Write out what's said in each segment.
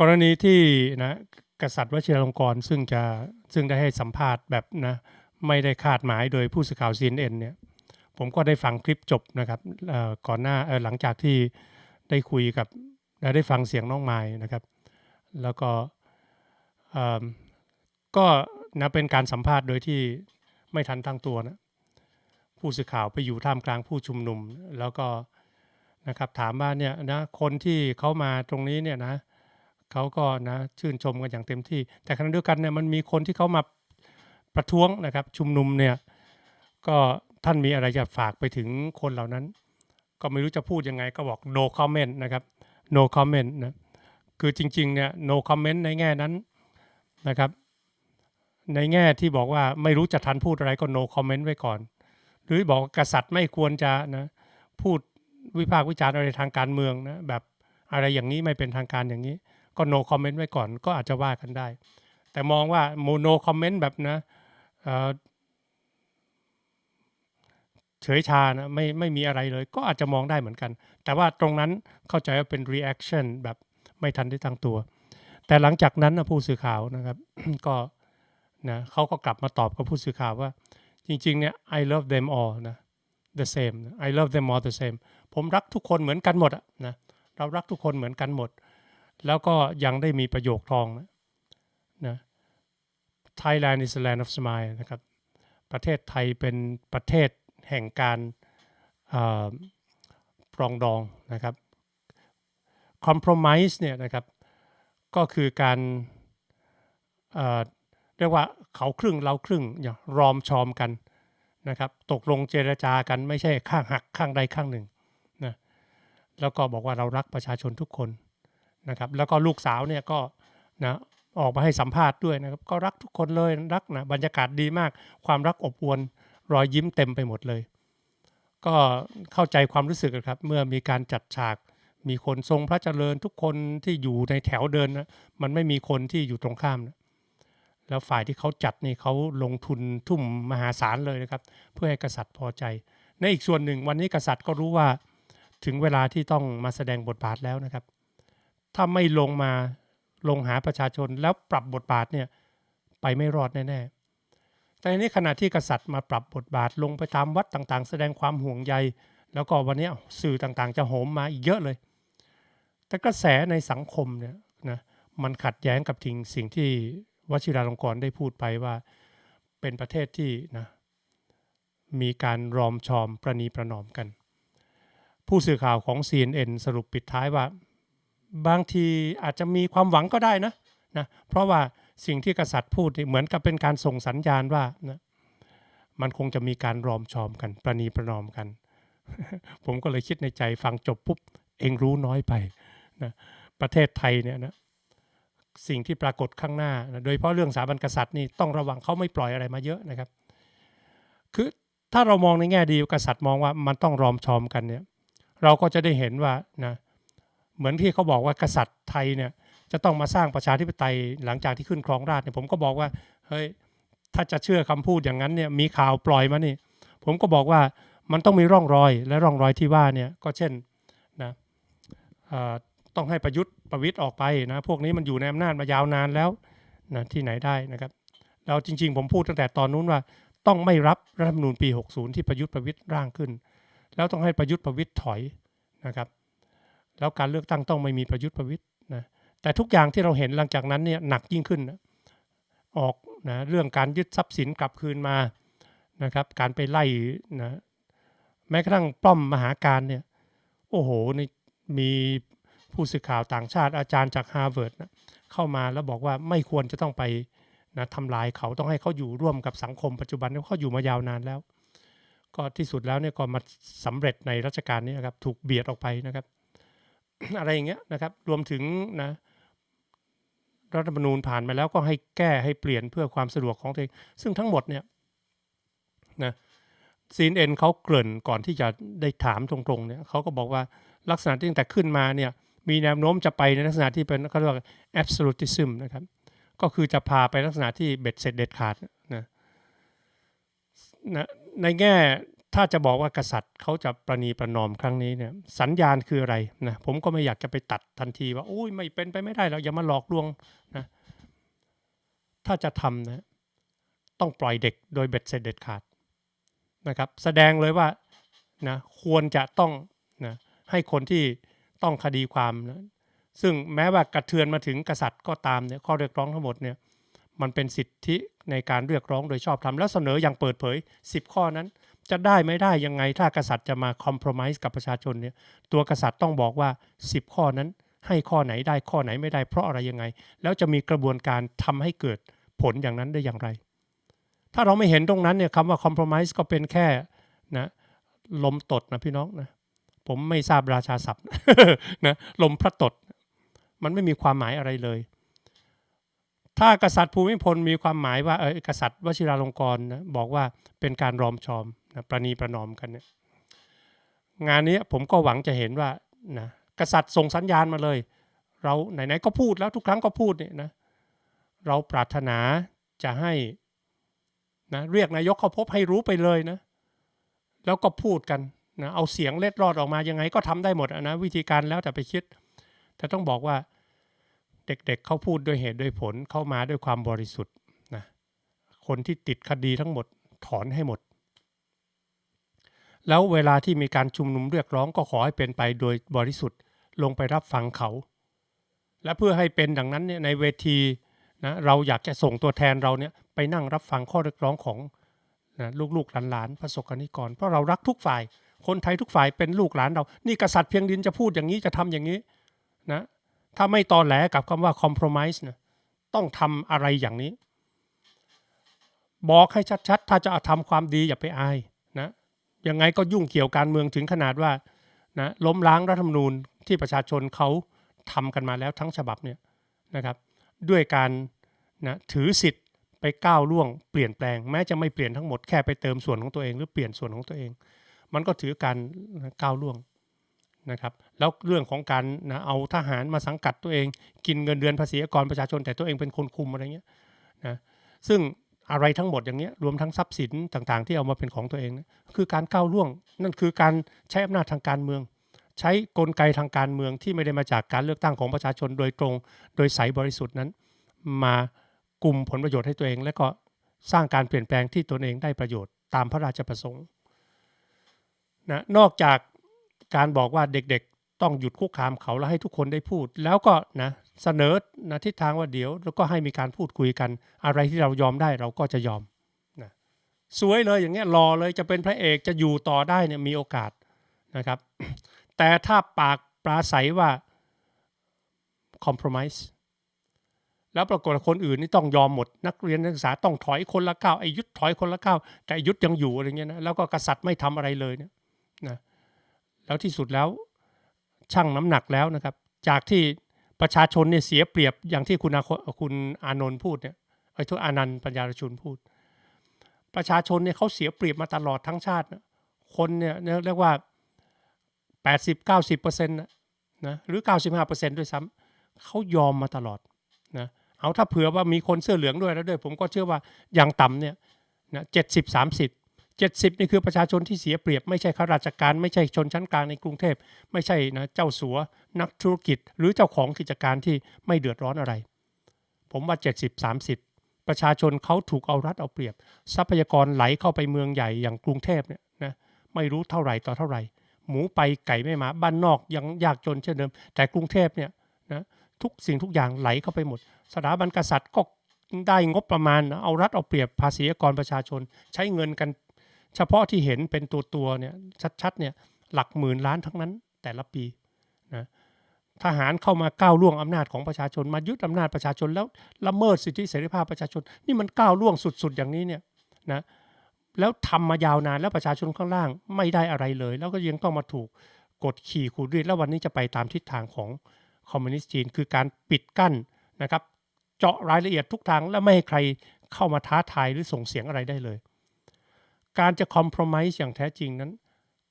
กรณีที่นะกษัตริย์วชิรลงกรซึ่งจะซึ่งได้ให้สัมภาษณ์แบบนะไม่ได้คาดหมายโดยผู้สื่อข่าว CNN เนี่ยผมก็ได้ฟังคลิปจบนะครับก่อนหน้าหลังจากที่ได้คุยกับได้ฟังเสียงน้องไม้นะครับ แล้วก็เอิ่มก็นะเป็นการสัมภาษณ์โดยที่ไม่ทันตั้งตัวนะผู้สื่อข่าวไปอยู่ท่ามกลางผู้ชุมนุม แล้วก็นะครับถามว่าเนี่ยนะคนที่เขามาตรงนี้เนี่ยนะเเขาก็นะชื่นชมกันอย่างเต็มที่ แต่ขณะเดียวกันเนี่ยมันมีคนที่เขามาประท้วงนะครับ ชุมนุมเนี่ยก็ท่านมีอะไรจะฝากไปถึงคนเหล่านั้น ก็ไม่รู้จะพูดยังไงก็บอก no comment นะครับ no comment นะคือจริงๆเนี่ย no comment ในแง่นั้นนะครับ ในแง่ที่บอกว่าไม่รู้จะทันพูดอะไรก็ no comment ไว้ก่อน หรือบอกกษัตริย์ไม่ควรจะนะพูดวิพากษ์วิจารณ์อะไรทางการเมืองนะแบบอะไรอย่างนี้ไม่เป็นทางการอย่างนี้ ก็ no comment ไว้ก่อนก็อาจจะว่ากันได้ แต่มองว่า no comment แบบนะเอ่อเฉยชานะไม่ไม่มีอะไรเลย ก็อาจจะมองได้เหมือนกัน แต่ว่าตรงนั้นเข้าใจว่าเป็น reaction แบบไม่ทันได้ตั้งตัว แต่หลังจากนั้นนะผู้สื่อข่าวนะครับก็นะเขาก็กลับมาตอบกับผู้สื่อข่าวว่า จริงๆเนี่ย I love them all นะ the same I love them all the same ผมรักทุกคนเหมือนกันหมดอะนะเรารักทุกคนเหมือนกันหมด แล้วก็ยังได้มีประโยคทองนะนะ Thailand is the land of smile นะครับ ประเทศไทยเป็นประเทศแห่งการปรองดองนะครับ compromise เนี่ยนะครับ ก็คือการเเรียกว่าเขาครึ่งเราครึ่งอย่างรอมชอมกันนะครับ ตกลงเจรจากันไม่ใช่ข้างหักข้างใดข้างหนึ่งนะ แล้วก็บอกว่าเรารักประชาชนทุกคน นะครับแล้วก็ลูกสาวเนี่ยก็นะออกมาให้สัมภาษณ์ด้วยนะครับก็รักทุกคนเลยรักนะบรรยากาศดีมาก ความรักอบอวลรอยยิ้มเต็มไปหมดเลย ก็เข้าใจความรู้สึกครับเมื่อมีการจัดฉาก มีคนทรงพระเจริญทุกคนที่อยู่ในแถวเดินนะมันไม่มีคนที่อยู่ตรงข้ามนะแล้วฝ่ายที่เขาจัดนี่เขาลงทุนทุ่มมหาศาลเลยนะครับ เพื่อให้กษัตริย์พอใจ ในอีกส่วนหนึ่งวันนี้กษัตริย์ก็รู้ว่าถึงเวลาที่ต้องมาแสดงบทบาทแล้วนะครับ ถ้าไม่ลงมาลงหาประชาชนแล้วปรับบทบาทเนี่ยไปไม่รอดแน่ๆ แต่ในนี้ขณะที่กษัตริย์มาปรับบทบาทลงไปตามวัดต่างๆ แสดงความห่วงใย แล้วก็วันนี้สื่อต่างๆ จะโหมมาอีกเยอะเลย แต่กระแสในสังคมเนี่ยนะมันขัดแย้งกับทิ้งสิ่งที่วชิราลงกรณ์ได้พูดไปว่า เป็นประเทศที่นะมีการรอมชอมประนีประนอมกัน ผู้สื่อข่าวของ CNN สรุปปิดท้ายว่า บางทีอาจจะมีความหวังก็ได้นะนะเพราะว่าสิ่งที่กษัตริย์พูดเหมือนกับเป็นการส่งสัญญาณว่านะมันคงจะมีการรอมชอมกัน ประนีประนอมกัน ผมก็เลยคิดในใจฟังจบปุ๊บ เองรู้น้อยไปนะประเทศไทยเนี่ยนะสิ่งที่ปรากฏข้างหน้านะโดยเฉพาะเรื่องสถาบันกษัตริย์นี่ต้องระวังเขาไม่ปล่อยอะไรมาเยอะนะครับ คือถ้าเรามองในแง่ดีกษัตริย์มองว่ามันต้องรอมชอมกันเนี่ย เราก็จะได้เห็นว่านะ เหมือนที่เขาบอกว่ากษัตริย์ไทยเนี่ยจะต้องมาสร้างประชาธิปไตยหลังจากที่ขึ้นครองราชเนี่ยผมก็บอกว่าเฮ้ยถ้าจะเชื่อคำพูดอย่างนั้นเนี่ยมีข่าวปล่อยมานี่ ผมก็บอกว่ามันต้องมีร่องรอยและร่องรอยที่ว่าเนี่ยก็เช่นนะต้องให้ประยุทธ์ประวิตย์ออกไปนะพวกนี้มันอยู่ในอำนาจมายาวนานแล้วนะที่ไหนได้นะครับแล้วจริง ๆ ผมพูดตั้งแต่ตอนนู้นว่า ต้องไม่รับรัฐธรรมนูญปี 60 ที่ประยุทธ์ประวิตย์ร่างขึ้น แล้วต้องให้ประยุทธ์ประวิตย์ถอยนะครับ แล้วการเลือกตั้งต้องไม่มีประยุทธ์ประวิตยนะแต่ทุกอย่างที่เราเห็นหลังจากนั้นเนี่ยหนักยิ่งขึ้นนะออกนะเรื่องการยึดทรัพย์สินกลับคืนมานะครับการไปไล่นะแม้กระทั่งป้อมมหาการเนี่ยโอ้โหนี่มีผู้สื่อข่าวต่างชาติอาจารย์จากฮาร์วาร์ดนะเข้ามาแล้วบอกว่าไม่ควรจะต้องไปนะทำลายเขาต้องให้เขาอยู่ร่วมกับสังคมปัจจุบันเขาอยู่มายาวนานแล้ว ก็ที่สุดแล้วเนี่ยก็มาสำเร็จในรัชกาลนี้นครับถูกเบียดออกไปนะครับ อะไรอย่างเงี้ยนะครับ รวมถึงนะรัฐธรรมนูญผ่านมาแล้วก็ให้แก้ให้เปลี่ยนเพื่อความสะดวกของตัวเอง ซึ่งทั้งหมดเนี่ยนะซีนเอ็นเขาเกริ่นก่อนที่จะได้ถามตรงๆเนี่ยเขาก็บอกว่าลักษณะที่ตั้งแต่ขึ้นมาเนี่ยมีแนวโน้มจะไปในลักษณะที่เป็นเขาเรียกว่า absolutism นะครับ ก็คือจะพาไปลักษณะที่เบ็ดเสร็จเด็ดขาดนะนะในแง่ ถ้าจะบอกว่ากษัตริย์เขาจะประนีประนอมครั้งนี้เนี่ยสัญญาณคืออะไรนะผมก็ไม่อยากจะไปตัดทันทีว่าอุ้ยไม่เป็นไปไม่ได้เราอย่ามาหลอกลวงนะถ้าจะทำนะต้องปล่อยเด็กโดยเบ็ดเสร็จเด็ดขาดนะครับ แสดงเลยว่านะควรจะต้องนะให้คนที่ต้องคดีความนะซึ่งแม้ว่ากระเทือนมาถึงกษัตริย์ก็ตามเนี่ยข้อเรียกร้องทั้งหมดเนี่ยมันเป็นสิทธิในการเรียกร้องโดยชอบธรรมและเสนออย่างเปิดเผย 10 ข้อนั้น จะได้ไม่ได้ยังไง ถ้ากษัตริย์จะมาคอม p r o m i s e กับประชาชนเนี่ยตัวกษัตริย์ต้องบอกว่า 10 ข้อนั้น ให้ข้อไหนได้ข้อไหนไม่ได้เพราะอะไรยังไง แล้วจะมีกระบวนการทำให้เกิดผลอย่างนั้นได้อย่างไร ถ้าเราไม่เห็นตรงนั้นเนี่ยคำว่าคอม p r o m i s e ก็เป็นแค่นะลมตดนะพี่น้องนะผมไม่ทราบราชาศัพท์นะลมพระตด มันไม่มีความหมายอะไรเลย ถ้ากษัตริย์ภูมิพลมีความหมายว่าเออกษัตริย์วชิราลงกรณ์นะบอกว่าเป็นการรอมชอมนะประนีประนอมกันเนี่ยงานนี้ผมก็หวังจะเห็นว่านะกษัตริย์ส่งสัญญาณมาเลย เราไหนๆก็พูดแล้วทุกครั้งก็พูดเนี่ยนะเราปรารถนาจะให้นะเรียกนายกเข้าพบให้รู้ไปเลยนะ แล้วก็พูดกันนะเอาเสียงเล็ดรอดออกมายังไงก็ทำได้หมดนะวิธีการแล้วแต่ไปคิด แต่ต้องบอกว่า เด็กๆเขาพูดด้วยเหตุด้วยผลเข้ามาด้วยความบริสุทธิ์นะคนที่ติดคดีทั้งหมดถอนให้หมด แล้วเวลาที่มีการชุมนุมเรียกร้องก็ขอให้เป็นไปโดยบริสุทธิ์ลงไปรับฟังเขา และเพื่อให้เป็นดังนั้นเนี่ยในเวทีนะเราอยากจะส่งตัวแทนเราเนี่ยไปนั่งรับฟังข้อเรียกร้องของนะลูกๆหลานๆประสบกรณิกรเพราะเรารักทุกฝ่าย คนไทยทุกฝ่ายเป็นลูกหลานเรา นี่กษัตริย์เพียงดินจะพูดอย่างนี้จะทำอย่างนี้นะ ถ้าไม่ตอแหลกับคำว่า compromise นะต้องทำอะไรอย่างนี้ บอกให้ชัดๆ ถ้าจะทำความดีอย่าไปอายนะยังไงก็ยุ่งเกี่ยวการเมืองถึงขนาดว่านะล้มล้างรัฐธรรมนูญที่ประชาชนเขาทำกันมาแล้วทั้งฉบับเนี่ยนะครับด้วยการนะถือสิทธิ์ไปก้าวล่วงเปลี่ยนแปลง แม้จะไม่เปลี่ยนทั้งหมดแค่ไปเติมส่วนของตัวเอง หรือเปลี่ยนส่วนของตัวเอง มันก็ถือการก้าวล่วง นะครับแล้วเรื่องของการนะเอาทหารมาสังกัดตัวเอง กินเงินเดือนภาษีกรประชาชนแต่ตัวเองเป็นคนคุมอะไรเงี้ยนะซึ่งอะไรทั้งหมดอย่างเงี้ยรวมทั้งทรัพย์สินต่างๆ ที่เอามาเป็นของตัวเองนะคือการก้าวล่วง นั่นคือการใช้อำนาจทางการเมือง ใช้กลไกทางการเมืองที่ไม่ได้มาจากการเลือกตั้งของประชาชนโดยตรง โดยใสบริสุทธิ์นั้น มากลุ่มผลประโยชน์ให้ตัวเอง และก็สร้างการเปลี่ยนแปลงที่ตนเองได้ประโยชน์ตามพระราชประสงค์นะนอกจาก การบอกว่าเด็กๆ ต้องหยุดคุกคามเขาแล้วให้ทุกคนได้พูด แล้วก็นะเสนอนะทิศทางว่าเดี๋ยว แล้วก็ให้มีการพูดคุยกัน อะไรที่เรายอมได้เราก็จะยอมนะสวยเลยอย่างเงี้ยรอเลยจะเป็นพระเอกจะอยู่ต่อได้เนี่ยมีโอกาสนะครับ แต่ถ้าปากปราศัยว่า compromise แล้วปรากฏคนอื่นนี่ต้องยอมหมด นักเรียนนักศึกษาต้องถอยคนละก้าวไอ้ยุทธถอยคนละก้าวแต่ยุทธยังอยู่อะไรเงี้ยนะแล้วก็กษัตริย์ไม่ทำอะไรเลยเนี่ยนะ แล้วที่สุดแล้วชั่งน้ำหนักแล้วนะครับ จากที่ประชาชนเนี่ยเสียเปรียบอย่างที่คุณอาคุณอานนท์พูดเนี่ยไอ้ทุกอานันต์ปัญญารชุนพูด ประชาชนเนี่ยเขาเสียเปรียบมาตลอดทั้งชาติ คนเนี่ยเรียกว่า 80 90เปอร์เซ็นต์นะหรือ 95เปอร์เซ็นต์ด้วยซ้ำเขายอมมาตลอดนะเอาถ้าเผื่อว่ามีคนเสื้อเหลืองด้วยแล้วด้วย ผมก็เชื่อว่าอย่างต่ำเนี่ยนะเจ็ดสิบสามสิบ เจ็ดสิบนี่คือประชาชนที่เสียเปรียบไม่ใช่ข้าราชการ ไม่ใช่ชนชั้นกลางในกรุงเทพไม่ใช่นะเจ้าสัวนักธุรกิจ หรือเจ้าของกิจการที่ไม่เดือดร้อนอะไร ผมว่า 70 30 ประชาชนเขาถูกเอารัดเอาเปรียบ ทรัพยากรไหลเข้าไปเมืองใหญ่อย่างกรุงเทพเนี่ยนะไม่รู้เท่าไหร่ต่อเท่าไหร่ หมูไปไก่ไม่มาบ้านนอกยังยากจนเช่นเดิม แต่กรุงเทพเนี่ยนะทุกสิ่งทุกอย่างไหลเข้าไปหมด สถาบันกษัตริย์ก็ได้งบประมาณเอารัดเอาเปรียบภาษีกรประชาชน ใช้เงินกัน เฉพาะที่เห็นเป็นตัวตัวเนี่ยชัดๆเนี่ยหลักหมื่นล้านทั้งนั้นแต่ละปีนะทหารเข้ามาก้าวล่วงอำนาจของประชาชน มายึดอำนาจประชาชนแล้วละเมิดสิทธิเสรีภาพประชาชน นี่มันก้าวล่วงสุดๆ อย่างนี้เนี่ยนะแล้วทำมายาวนานแล้วประชาชนข้างล่างไม่ได้อะไรเลย แล้วก็ยังต้องมาถูกกดขี่ขูดรีดแล้ววันนี้จะไปตามทิศทางของคอมมิวนิสต์จีน คือการปิดกั้นนะครับ เจาะรายละเอียดทุกทางและไม่ให้ใครเข้ามาท้าทายหรือส่งเสียงอะไรได้เลย การจะคอม p r o m i s e อย่างแท้จริงนั้น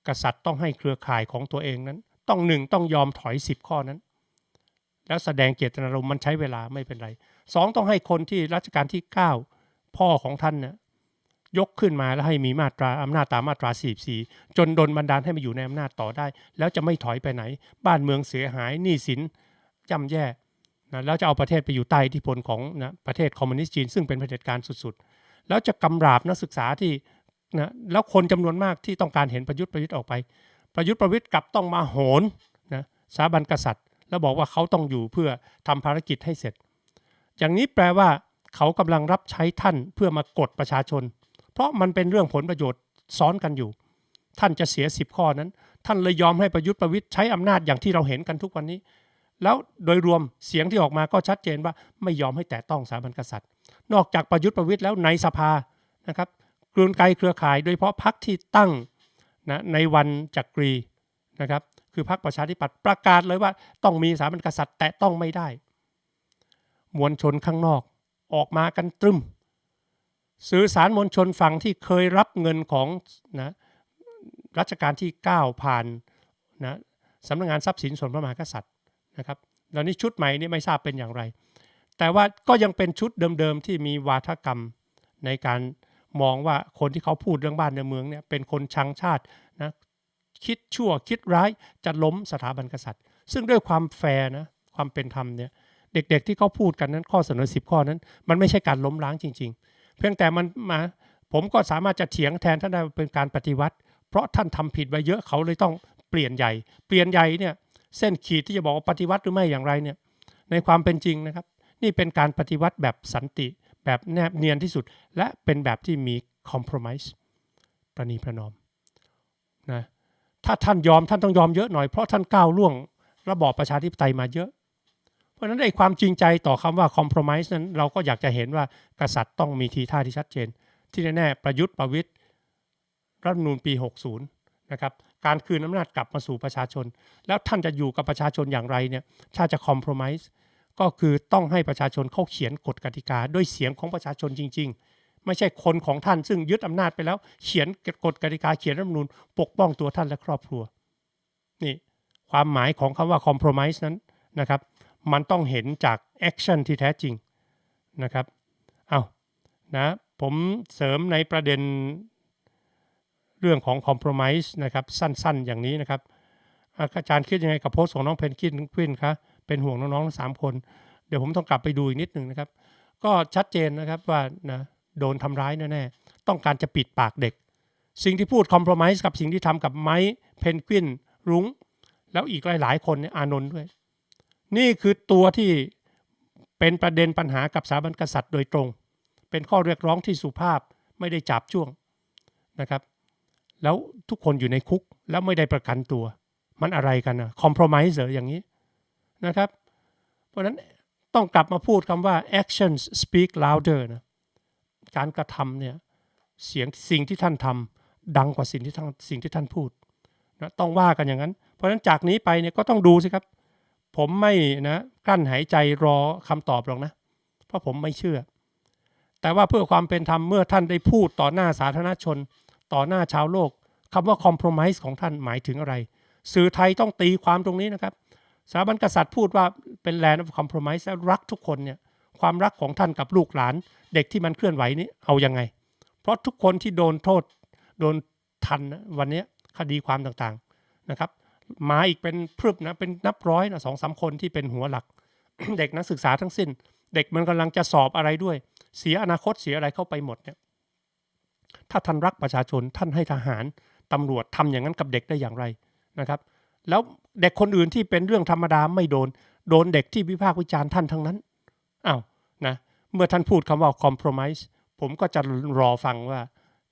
กษัตริย์ต้องให้เครือข่ายของตัวเองนั้น ต้องหนึ่งต้องยอมถอย10ข้อนั้น แล้วแสดงเจตนารมณ์มันใช้เวลาไม่เป็นไรสองต้องให้คนที่รัชกาลที่ 9 พ่อของท่านเนี่ยยกขึ้นมาแล้วให้มีมาตราอำนาจตามมาตรา 44 จนดนบันดาลให้มาอยู่ในอำนาจต่อได้ แล้วจะไม่ถอยไปไหน บ้านเมืองเสียหายหนี้สินย่ำแย่นะแล้วจะเอาประเทศไปอยู่ใต้อิทธิพลของนะประเทศคอมมิวนิสต์จีนซึ่งเป็นเผด็จการสุดๆ แล้วจะกำราบนักศึกษาที่ นะแล้วคนจำนวนมากที่ต้องการเห็นประยุทธ์ประยุทธ์ออกไป ประยุทธ์ประวิทย์กลับต้องมาโหนนะสถาบันกษัตริย์ แล้วบอกว่าเขาต้องอยู่เพื่อทำภารกิจให้เสร็จ อย่างนี้แปลว่าเขากำลังรับใช้ท่านเพื่อมากดประชาชน เพราะมันเป็นเรื่องผลประโยชน์ซ้อนกันอยู่ ท่านจะเสียสิบข้อนั้น ท่านเลยยอมให้ประยุทธ์ประวิทย์ใช้อำนาจอย่างที่เราเห็นกันทุกวันนี้ แล้วโดยรวมเสียงที่ออกมาก็ชัดเจนว่าไม่ยอมให้แตะต้องสถาบันกษัตริย์ นอกจากประยุทธ์ประวิทย์แล้วในสภานะครับ กลืนไกลเครือข่าย โดยเฉพาะพรรคที่ตั้งนะในวันจักรีนะครับคือพรรคประชาธิปัตย์ประกาศเลยว่าต้องมีสถาบันกษัตริย์ แต่ต้องไม่ได้ มวลชนข้างนอกออกมากันตรึม สื่อสารมวลชนฝั่งที่เคยรับเงินของนะรัชกาลที่ 9 ผ่านนะสำนักงานทรัพย์สินส่วนพระมหากษัตริย์นะครับแล้วนี้ชุดใหม่นี่ไม่ทราบเป็นอย่างไร แต่ว่าก็ยังเป็นชุดเดิมๆที่มีวาทกรรมในการ มองว่าคนที่เขาพูดเรื่องบ้านในเมืองเนี่ยเป็นคนชังชาตินะคิดชั่วคิดร้ายจะล้มสถาบันกษัตริย์ ซึ่งด้วยความแฟร์นะความเป็นธรรมเนี่ยเด็กๆที่เขาพูดกันนั้นข้อเสนอ 10 ข้อนั้น มันไม่ใช่การล้มล้างจริง ๆ เพียงแต่มันมาผมก็สามารถจะเถียงแทนท่านได้เป็นการปฏิวัติ เพราะท่านทำผิดไปเยอะเขาเลยต้องเปลี่ยนใหญ่ เปลี่ยนใหญ่เนี่ยเส้นขีดที่จะบอกว่าปฏิวัติหรือไม่อย่างไรเนี่ยในความเป็นจริงนะครับ นี่เป็นการปฏิวัติแบบสันติ แบบแนบเนียนที่สุด และเป็นแบบที่มีคอม p r o m i s e ประนีประนอมนะถ้าท่านยอมท่านต้องยอมเยอะหน่อยเพราะท่านก้าวล่วงระบอบประชาธิปไตยมาเยอะ เพราะฉะนั้นไอ้ความจริงใจต่อคำว่าคอม p r o m i s e นั้นเราก็อยากจะเห็นว่ากษัตริย์ต้องมีทีท่าที่ชัดเจน ที่แน่ๆประยุทธ์ประวิทย์รัฐมนูญปี 60 นะครับการคืนอำนาจกลับมาสู่ประชาชน แล้วท่านจะอยู่กับประชาชนอย่างไรเนี่ยถ้าจะคอม p r o m i s e ก็คือต้องให้ประชาชนเขาเขียนกฎกติกาด้วยเสียงของประชาชนจริง ๆ ไม่ใช่คนของท่านซึ่งยึดอำนาจไปแล้ว เขียนกฎกติกาเขียนรัฐมนูญปกป้องตัวท่านและครอบครัวนี่ความหมายของคำว่า compromise นั้นนะครับ มันต้องเห็นจากแอคชั่นที่แท้จริงนะครับเอานะผมเสริมในประเด็นเรื่องของ compromise นะครับสั้นๆ อย่างนี้นะครับอาจารย์คิดยังไงกับโพสต์ของน้องเพนกินควินคะ เป็นห่วงน้องๆทั้งสามคน เดี๋ยวผมต้องกลับไปดูอีกนิดหนึ่งนะครับ ก็ชัดเจนนะครับว่านะโดนทำร้ายแน่ๆต้องการจะปิดปากเด็ก สิ่งที่พูดคอม p r o m i s e กับสิ่งที่ทำกับไม้เพนกวินรุ้ง แล้วอีกหลายๆ คนเนี่ยอานนท์ด้วย นี่คือตัวที่เป็นประเด็นปัญหากับสถาบันกษัตริย์โดยตรง เป็นข้อเรียกร้องที่สุภาพไม่ได้จับจ้วงนะครับ แล้วทุกคนอยู่ในคุกแล้วไม่ได้ประกันตัว มันอะไรกันนะคอม p r o m i s e เหรออย่างนี้ นะครับ เพราะนั้นต้องกลับมาพูดคำว่า actions speak louder นะการกระทำเนี่ยเสียงสิ่งที่ท่านทำดังกว่าสิ่งที่ท่านสิ่งที่ท่านพูดนะต้องว่ากันอย่างนั้น เพราะฉะนั้นจากนี้ไปเนี่ยก็ต้องดูสิครับ ผมไม่นะกลั้นหายใจรอคำตอบหรอกนะ เพราะผมไม่เชื่อ แต่ว่าเพื่อความเป็นธรรมเมื่อท่านได้พูดต่อหน้าสาธารณชน ต่อหน้าชาวโลกคำว่า compromise ของท่านหมายถึงอะไร สื่อไทยต้องตีความตรงนี้นะครับ สถาบันกษัตริย์พูดว่าเป็น land of compromise และรักทุกคนเนี่ยความรักของท่านกับลูกหลาน เด็กที่มันเคลื่อนไหวนี้เอายังไง เพราะทุกคนที่โดนโทษโดนทันวันนี้คดีความต่างๆนะครับมาอีกเป็นพรึบนะเป็นนับร้อยนะสองสามคนที่เป็นหัวหลัก เด็กนักศึกษาทั้งสิ้น เด็กมันกำลังจะสอบอะไรด้วย เสียอนาคตเสียอะไรเข้าไปหมดเนี่ยถ้าท่านรักประชาชนท่านให้ทหารตำรวจทำอย่างนั้นกับเด็กได้อย่างไรนะครับ แล้วเด็กคนอื่นที่เป็นเรื่องธรรมดาไม่โดน โดนเด็กที่วิพากษ์วิจารณ์ท่านทั้งนั้นอ้าวนะเมื่อท่านพูดคำว่า compromise ผมก็จะรอฟังว่า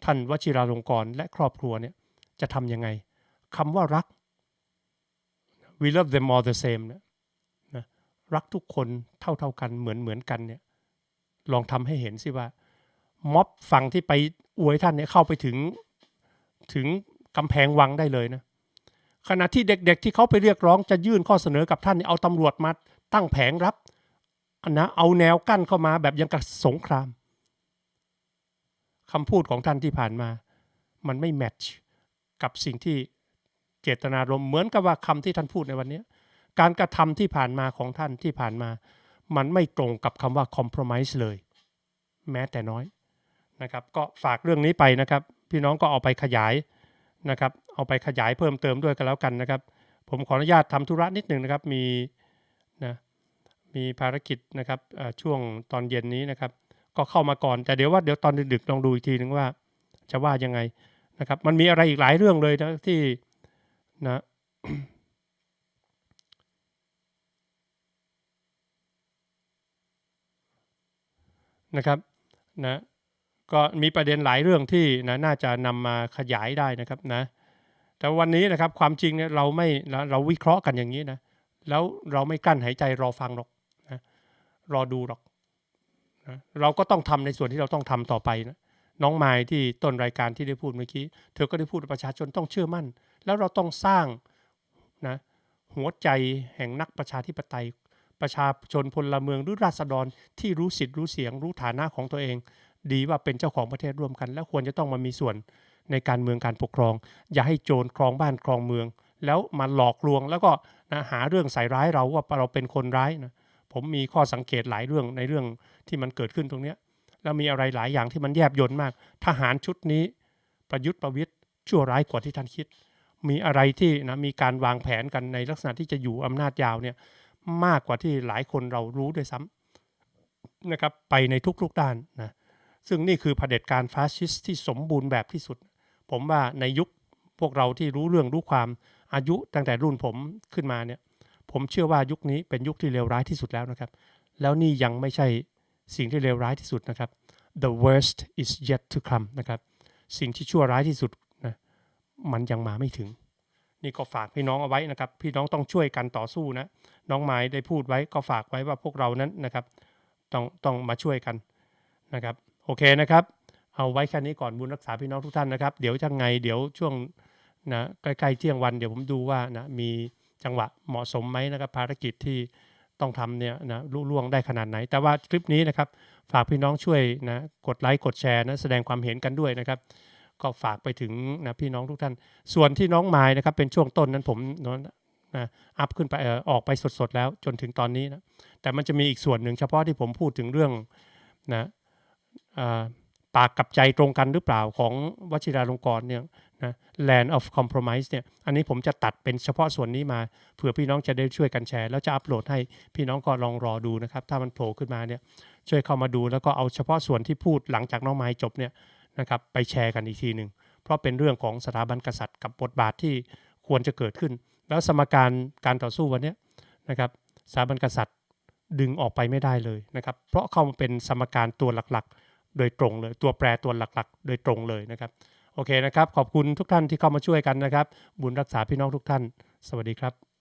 ท่านวชิราลงกรณ์และครอบครัวเนี่ยจะทำยังไงคำว่ารัก we love them all the same นะนะรักทุกคนเท่าเท่ากันเหมือนเหมือนกันเนี่ยลองทำให้เห็นสิว่าม็อบฝั่งที่ไปอวยท่านเนี่ยเข้าไปถึงถึงกำแพงวังได้เลยนะ ขณะที่เด็กๆ ที่เขาไปเรียกร้องจะยื่นข้อเสนอกับท่านเอาตำรวจมาตั้งแผงรับอันนะเอาแนวกั้นเข้ามาแบบยังกับสงครามคำพูดของท่านที่ผ่านมา มันไม่แมทช์กับสิ่งที่เจตนารมณ์เหมือนกับว่าคำที่ท่านพูดในวันนี้การกระทำที่ผ่านมาของท่านที่ผ่านมา มันไม่ตรงกับคำว่า compromise เลย แม้แต่น้อยนะครับ ก็ฝากเรื่องนี้ไปนะครับ พี่น้องก็เอาไปขยายนะครับ เอาไปขยายเพิ่มเติมด้วยกันแล้วกันนะครับ ผมขออนุญาตทำธุระนิดหนึ่งนะครับมีนะมีภารกิจนะครับช่วงตอนเย็นนี้นะครับ ก็เข้ามาก่อนแต่เดี๋ยวว่าเดี๋ยวตอนดึกๆลองดูอีกทีนึงว่า จะว่ายังไงนะครับ มันมีอะไรอีกหลายเรื่องเลยนะที่นะนะครับนะก็มีประเด็นหลายเรื่องที่นะน่าจะนำมาขยายได้นะครับนะ แต่วันนี้นะครับความจริงเนี่ยเราไม่เราวิเคราะห์กันอย่างนี้นะแล้วเราไม่กั้นหายใจรอฟังหรอกนะรอดูหรอกนะเราก็ต้องทำในส่วนที่เราต้องทำต่อไปนะน้องไม้ที่ต้นรายการที่ได้พูดเมื่อกี้เธอก็ได้พูดประชาชนต้องเชื่อมั่น แล้วเราต้องสร้างนะหัวใจแห่งนักประชาธิปไตย ประชาชนพลเมืองหรือราษฎรที่รู้สิทธิ์รู้เสียงรู้ฐานะของตัวเอง ดีว่าเป็นเจ้าของประเทศร่วมกัน แล้วควรจะต้องมามีส่วน ในการเมืองการปกครอง อย่าให้โจรครองบ้านครองเมือง แล้วมาหลอกลวงแล้วก็นะหาเรื่องใส่ร้ายเราว่าเราเป็นคนร้ายนะผมมีข้อสังเกตหลายเรื่องในเรื่องที่มันเกิดขึ้นตรงเนี้ยแล้วมีอะไรหลายอย่างที่มันแยบยลมาก ทหารชุดนี้ประยุทธ์ประวิทย์ชั่วร้ายกว่าที่ท่านคิด มีอะไรที่นะมีการวางแผนกันในลักษณะที่จะอยู่อำนาจยาวเนี่ยมากกว่าที่หลายคนเรารู้ด้วยซ้ำนะครับไปในทุกๆด้านนะซึ่งนี่คือเผด็จการฟาสชิสต์ที่สมบูรณ์แบบที่สุด ผมว่าในยุคพวกเราที่รู้เรื่องรู้ความอายุตั้งแต่รุ่นผมขึ้นมาเนี่ย ผมเชื่อว่ายุคนี้เป็นยุคที่เลวร้ายที่สุดแล้วนะครับ แล้วนี่ยังไม่ใช่สิ่งที่เลวร้ายที่สุดนะครับ the worst is yet to come นะครับ สิ่งที่ชั่วร้ายที่สุดนะมันยังมาไม่ถึง นี่ก็ฝากพี่น้องเอาไว้นะครับ พี่น้องต้องช่วยกันต่อสู้นะ น้องไม้ได้พูดไว้ก็ฝากไว้ว่าพวกเรานั้นนะครับ ต้องต้องมาช่วยกันนะครับ โอเคนะครับ เอาไว้แค่นี้ก่อนบุญรักษาพี่น้องทุกท่านนะครับ เดี๋ยวยังไงเดี๋ยวช่วงนะใกล้ๆเที่ยงวันเดี๋ยวผมดูว่านะมีจังหวะเหมาะสมไหมนะครับภารกิจที่ต้องทำเนี่ยนะลุล่วงได้ขนาดไหน แต่ว่าคลิปนี้นะครับฝากพี่น้องช่วยนะกดไลค์กดแชร์นะแสดงความเห็นกันด้วยนะครับ ก็ฝากไปถึงนะพี่น้องทุกท่าน ส่วนที่น้องไม้นะครับเป็นช่วงต้นนั้นผมนะอัพขึ้นไปเออออกไปสดๆแล้วจนถึงตอนนี้นะแต่มันจะมีอีกส่วนหนึ่งเฉพาะที่ผมพูดถึงเรื่องนะอ่า ปากกับใจตรงกันหรือเปล่าของวชิราลงกรณ์เนี่ยนะ land of compromise เนี่ยอันนี้ผมจะตัดเป็นเฉพาะส่วนนี้มาเผื่อพี่น้องจะได้ช่วยกันแชร์ แล้วจะอัปโหลดให้พี่น้องก็ลองรอดูนะครับ ถ้ามันโผล่ขึ้นมาเนี่ยช่วยเข้ามาดูแล้วก็เอาเฉพาะส่วนที่พูดหลังจากน้องไม้จบเนี่ยนะครับไปแชร์กันอีกทีหนึ่งเพราะเป็นเรื่องของสถาบันกษัตริย์กับบทบาทที่ควรจะเกิดขึ้น แล้วสมการการต่อสู้วันนี้นะครับสถาบันกษัตริย์ดึงออกไปไม่ได้เลยนะครับ เพราะเขาเป็นสมการตัวหลักๆ โดยตรงเลย ตัวแปรตัวหลักๆ โดยตรงเลยนะครับ โอเคนะครับ ขอบคุณทุกท่านที่เข้ามาช่วยกันนะครับ บุญรักษาพี่น้องทุกท่าน สวัสดีครับ